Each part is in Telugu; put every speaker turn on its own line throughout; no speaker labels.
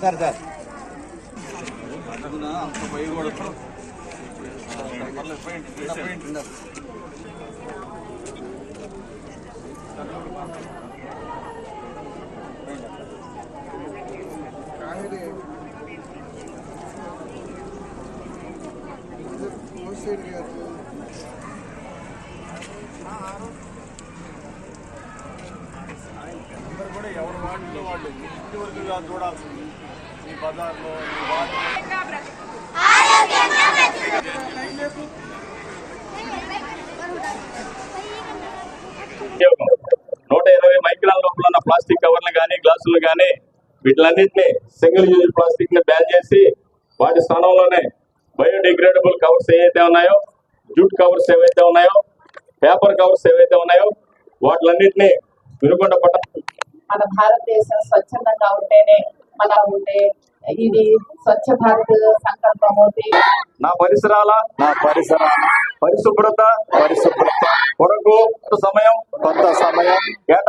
సార్ సార్
అంత పోయకూడదు అందరూ కూడా ఎవరి వాటిలో వాళ్ళు మీ ఇంటి వరకు కాదు చూడాల్సింది మీ బజార్లో మీ వార్డులో
ఉన్న ప్లాస్టిక్ కవర్లు కానీ గ్లాసులు కానీ వీటిలన్నింటినీ సింగిల్ యూజ్ ప్లాస్టిక్ని బ్యాన్ చేసి వాటి స్థానంలోనే బయోడిగ్రేడబుల్ కవర్స్ ఏవైతే ఉన్నాయో జూట్ కవర్స్ ఏవైతే ఉన్నాయో పేపర్ కవర్స్ ఏవైతే ఉన్నాయో వాటిలన్నింటినీ వినుకొండ పట్టణ
మన భారతదేశం స్వచ్ఛందంగా ఉంటేనే మన ఉంటే ఇది స్వచ్ఛ భారత్ సంకల్పము
నా పరిసరాల
నా పరిసరాల
పరిశుభ్రత
పరిశుభ్రత
కొరకు సమయం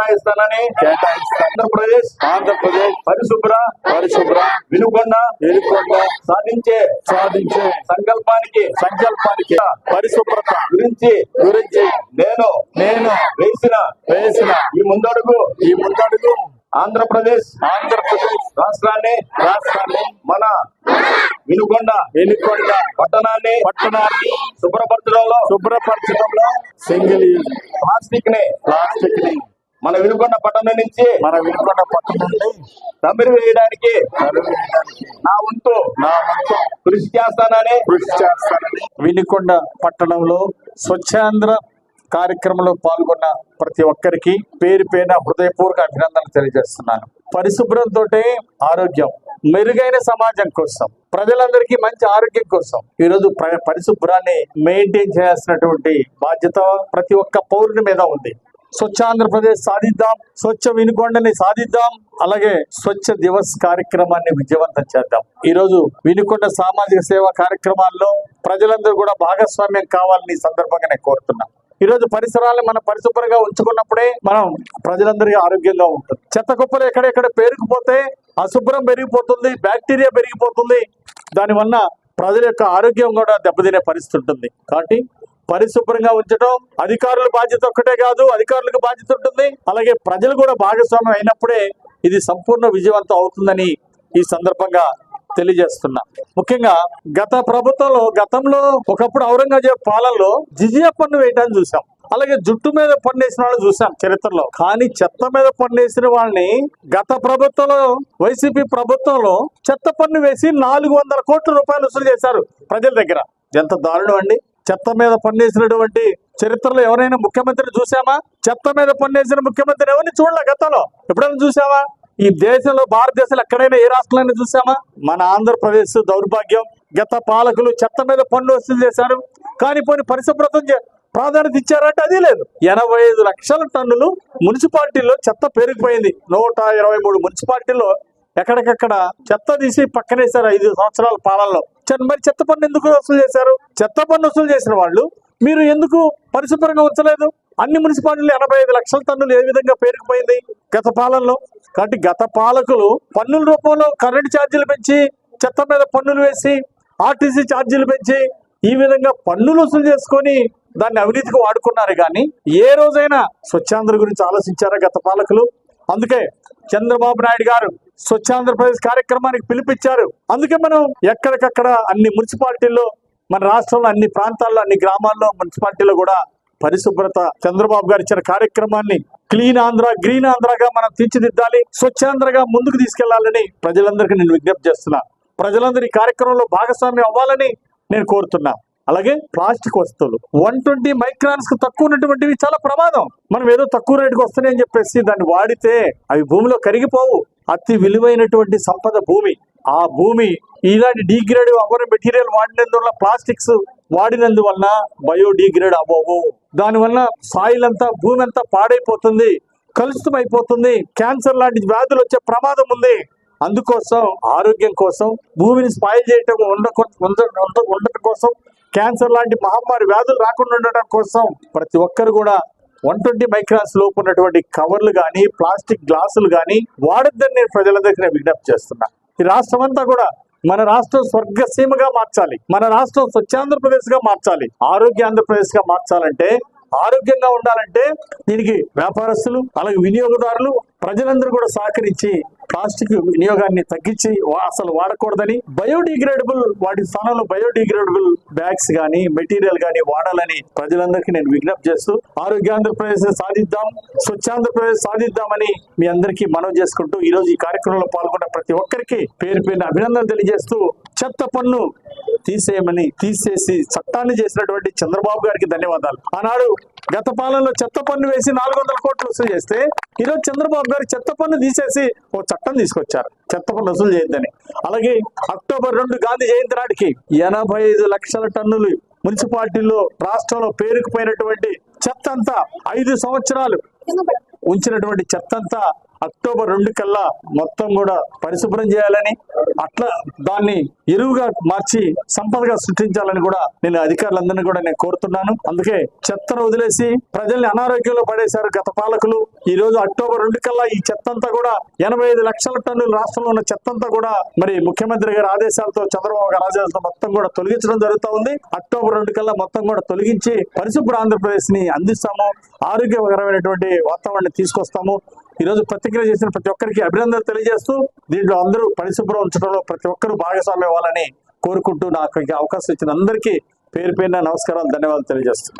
కేటాయిస్తానని
కేటాయిస్తాను.
ఆంధ్రప్రదేశ్
ఆంధ్రప్రదేశ్
పరిశుభ్ర
పరిశుభ్ర
వినుకొండ
వెలుకొండ
సాధించే
సాధించే
సంకల్పానికి
సంకల్పానికి పరిశుభ్రత
గురించి
గురించి
నేను
నేను
వేసిన
వేసిన
ఈ ముందడుగు
ఈ ముందడుగు
ఆంధ్రప్రదేశ్
ఆంధ్రప్రదేశ్
రాష్ట్రాన్ని
రాష్ట్రాన్ని
మన వినుకొండ
వెలుకొండ
పట్టణాన్ని
పట్టణాన్ని
శుభ్రపరచడంలో
శుభ్రపరచడంలో సింగిల్ యూజ్ ప్లాస్టిక్ని ప్లాస్టిక్ని
మన వినుకొండ పట్టణం నుంచి
మన వెలుకొండ పట్టణాన్ని
తమిళ వేయడానికి నా వంతు
నా మొత్తం
కృషి చేస్తానని
కృషి చేస్తానని వినికొండ పట్టణంలో స్వచ్ఛాంధ్ర కార్యక్రమంలో పాల్గొన్న ప్రతి ఒక్కరికి పేరు పేరున హృదయపూర్వక అభినందనలు తెలియజేస్తున్నాను. పరిశుభ్రంతో ఆరోగ్యం మెరుగైన సమాజం కోసం ప్రజలందరికీ మంచి ఆరోగ్యం కోసం ఈరోజు ప్ర- పరిశుభ్రాన్ని మెయింటైన్ చేయాల్సినటువంటి బాధ్యత ప్రతి ఒక్క పౌరుని మీద ఉంది. స్వచ్ఛ ఆంధ్రప్రదేశ్ సాధిద్దాం స్వచ్ఛ వినుకొండని సాధిద్దాం అలాగే స్వచ్ఛ దివస్ కార్యక్రమాన్ని విజయవంతం చేద్దాం. ఈ రోజు వినుకొండ సామాజిక సేవా కార్యక్రమాల్లో ప్రజలందరూ కూడా భాగస్వామ్యం కావాలని సందర్భంగా నేను కోరుతున్నా. ఈ రోజు పరిసరాలను మనం పరిశుభ్రంగా ఉంచుకున్నప్పుడే మనం ప్రజలందరికీ ఆరోగ్యంగా ఉంటుంది. చెత్త కుప్పలు ఎక్కడెక్కడ పేరుకుపోతే అశుభ్రం పెరిగిపోతుంది బ్యాక్టీరియా పెరిగిపోతుంది. దానివల్ల ప్రజల యొక్క ఆరోగ్యం కూడా దెబ్బతినే పరిస్థితి ఉంటుంది. కాబట్టి పరిశుభ్రంగా ఉంచడం అధికారుల బాధ్యత ఒక్కటే కాదు అధికారులకు బాధ్యత ఉంటుంది. అలాగే ప్రజలు కూడా భాగస్వామ్యం అయినప్పుడే ఇది సంపూర్ణ విజయవంతం అవుతుందని ఈ సందర్భంగా తెలియజేస్తున్నా. ముఖ్యంగా గత ప్రభుత్వంలో గతంలో ఒకప్పుడు ఔరంగజేబ్ పాలనలో జిజియా పన్ను వేయటాన్ని చూసాం. అలాగే జుట్టు మీద పన్నేసిన వాళ్ళని చూసాం చరిత్రలో. కానీ చెత్త మీద పన్నేసిన వాళ్ళని గత ప్రభుత్వంలో వైసీపీ ప్రభుత్వంలో చెత్త పన్ను వేసి నాలుగు వందల కోట్ల రూపాయలు వసూలు చేశారు ప్రజల దగ్గర. ఎంత దారుణం అండి. చెత్త మీద పన్నేసినటువంటి చరిత్రలో ఎవరైనా ముఖ్యమంత్రిని చూసామా చెత్త మీద పన్నేసిన ముఖ్యమంత్రి ఎవరిని చూడలే గతంలో? ఎప్పుడైనా చూసావా ఈ దేశంలో భారతదేశంలో ఎక్కడైనా ఏ రాష్ట్రంలో చూసామా మన ఆంధ్రప్రదేశ్ దౌర్భాగ్యం గత పాలకులు చెత్త మీద పన్ను వసూలు చేశారు. కానీ పోనీ పరిశుభ్రతం చే- ప్రాధాన్యత ఇచ్చారంటే అది లేదు. ఎనభై ఐదు లక్షల టన్నులు మున్సిపాలిటీల్లో చెత్త పెరిగిపోయింది నూట ఇరవై మూడు మున్సిపాలిటీలో ఎక్కడికక్కడ చెత్త తీసి పక్కనేశారు ఐదు సంవత్సరాల పాలనలో. మరి చెత్త పన్ను ఎందుకు వసూలు చేశారు? చెత్త పన్ను వసూలు చేసిన వాళ్ళు మీరు ఎందుకు పరిశుభ్రంగా ఉంచలేదు? అన్ని మున్సిపాలిటీలు ఎనభై ఐదు లక్షల టన్నులు ఏ విధంగా పేరుకుపోయింది గత పాలనలో? కాబట్టి గత పాలకులు పన్నుల రూపంలో కరెంటు ఛార్జీలు పెంచి చెత్త మీద పన్నులు వేసి ఆర్టీసీ ఛార్జీలు పెంచి ఈ విధంగా పన్నులు వసూలు చేసుకొని దాన్ని అవినీతికి వాడుకున్నారు. కానీ ఏ రోజైనా స్వచ్ఛాంధ్ర గురించి ఆలోచించారా గత పాలకులు? అందుకే చంద్రబాబు నాయుడు గారు స్వచ్ఛాంధ్రప్రదేశ్ కార్యక్రమానికి పిలిపించారు. అందుకే మనం ఎక్కడికక్కడ అన్ని మున్సిపాలిటీల్లో మన రాష్ట్రంలో అన్ని ప్రాంతాల్లో అన్ని గ్రామాల్లో మున్సిపాలిటీలో కూడా పరిశుభ్రత చంద్రబాబు గారు ఇచ్చిన కార్యక్రమాన్ని క్లీన్ ఆంధ్ర గ్రీన్ ఆంధ్రగా మనం తీర్చిదిద్దాలి స్వచ్ఛాంధ్రగా ముందుకు తీసుకెళ్ళాలని ప్రజలందరికీ నేను విజ్ఞప్తి చేస్తున్నా. ప్రజలందరూ ఈ కార్యక్రమంలో భాగస్వామ్యం అవ్వాలని నేను కోరుతున్నా. అలాగే ప్లాస్టిక్ వస్తువులు. వన్ ట్వంటీ మైక్రాన్స్కు తక్కువ ఉన్నటువంటివి చాలా ప్రమాదం. మనం ఏదో తక్కువ రేటుకి వస్తున్నాయి అని చెప్పేసి దాన్ని వాడితే అవి భూమిలో కరిగిపోవు. అతి విలువైనటువంటి సంపద భూమి. ఆ భూమి ఇలాంటి డీగ్రేడ్ అవ్వని మెటీరియల్ వాడినందువల్ల ప్లాస్టిక్స్ వాడినందువల్ల బయోడీగ్రేడ్ అవ్వవు. దానివల్ల సాయిల్ అంతా భూమి అంతా పాడైపోతుంది కలుషితం అయిపోతుంది క్యాన్సర్ లాంటి వ్యాధులు వచ్చే ప్రమాదం ఉంది. అందుకోసం ఆరోగ్యం కోసం భూమిని స్పాయిల్ చేయటం ఉండ- ఉండ- ఉండటం కోసం క్యాన్సర్ లాంటి మహమ్మారి వ్యాధులు రాకుండా ఉండటం కోసం ప్రతి ఒక్కరు కూడా వన్ ట్వంటీ మైక్రాన్స్ లోపు ఉన్నటువంటి కవర్లు కానీ ప్లాస్టిక్ గ్లాసులు కానీ వాడొద్దని నేను ప్రజలందరికీ నేను విజ్ఞప్తి చేస్తున్నా. ఈ రాష్ట్రం అంతా కూడా మన రాష్ట్రం స్వర్గసీమగా మార్చాలి. మన రాష్ట్రం స్వచ్ఛాంధ్రప్రదేశ్గా మార్చాలి. ఆరోగ్య ఆంధ్రప్రదేశ్గా మార్చాలంటే ఆరోగ్యంగా ఉండాలంటే దీనికి వ్యాపారస్తులు అలాగే వినియోగదారులు ప్రజలందరూ కూడా సహకరించి ప్లాస్టిక్ వినియోగాన్ని తగ్గించి వా- అసలు వాడకూడదని బయోడిగ్రేడబుల్ వాటి స్థానంలో బయోడిగ్రేడబుల్ బ్యాగ్స్ కానీ మెటీరియల్ కానీ వాడాలని ప్రజలందరికీ నేను విజ్ఞప్తి చేస్తూ ఆరోగ్య ఆంధ్రప్రదేశ్ సాధిద్దాం స్వచ్ఛాంధ్రప్రదేశ్ సాధిద్దామని మీ అందరికీ మనవి చేసుకుంటూ ఈ రోజు ఈ కార్యక్రమంలో పాల్గొన్న ప్రతి ఒక్కరికి పేరు పేరున అభినందన తెలియజేస్తూ చెత్త పన్ను తీసేయమని తీసేసి చట్టాన్ని చేసినటువంటి చంద్రబాబు గారికి ధన్యవాదాలు. ఆనాడు గత పాలనలో చెత్త పన్ను వేసి నాలుగు వందల కోట్లు వసూలు చేస్తే ఈరోజు చంద్రబాబు గారు చెత్త పన్ను తీసేసి ఓ చట్టం తీసుకొచ్చారు. చెత్త పన్ను వసూలు చేయొద్దని అలాగే అక్టోబర్ రెండు గాంధీ జయంతి నాటికి ఎనభై ఐదు లక్షల టన్నులు మున్సిపాలిటీల్లో రాష్ట్రంలో పేరుకుపోయినటువంటి చెత్త అంతా ఐదు సంవత్సరాలు ఉంచినటువంటి చెత్త అంతా అక్టోబర్ రెండు కల్లా మొత్తం కూడా పరిశుభ్రం చేయాలని అట్లా దాన్ని ఎరువుగా మార్చి సంపదగా సృష్టించాలని కూడా నేను అధికారులందరినీ కూడా నేను కోరుతున్నాను. అందుకే చెత్తను వదిలేసి ప్రజల్ని అనారోగ్యంలో పడేశారు గత పాలకులు. ఈ రోజు అక్టోబర్ రెండు కల్లా ఈ చెత్తంతా కూడా ఎనభై ఐదు లక్షల టన్నులు రాష్ట్రంలో ఉన్న చెత్తంతా కూడా మరి ముఖ్యమంత్రి గారి ఆదేశాలతో చంద్రబాబు గారి ఆదేశాలతో మొత్తం కూడా తొలగించడం జరుగుతూ ఉంది. అక్టోబర్ రెండు కల్లా మొత్తం కూడా తొలగించి పరిశుభ్ర ఆంధ్రప్రదేశ్ని అందిస్తాము. ఆరోగ్యకరమైనటువంటి వాతావరణాన్ని తీసుకొస్తాము. ఈ రోజు ప్రతిక్రియ చేసిన ప్రతి ఒక్కరికి అభినందనలు తెలియజేస్తూ దీంట్లో అందరూ పరిశుభ్రం ఉంచడంలో ప్రతి ఒక్కరూ భాగస్వామ్యం అవ్వాలని కోరుకుంటూ నాకు అవకాశం ఇచ్చిన అందరికీ పేరు పేరున నమస్కారాలు ధన్యవాదాలు తెలియజేస్తున్నాను.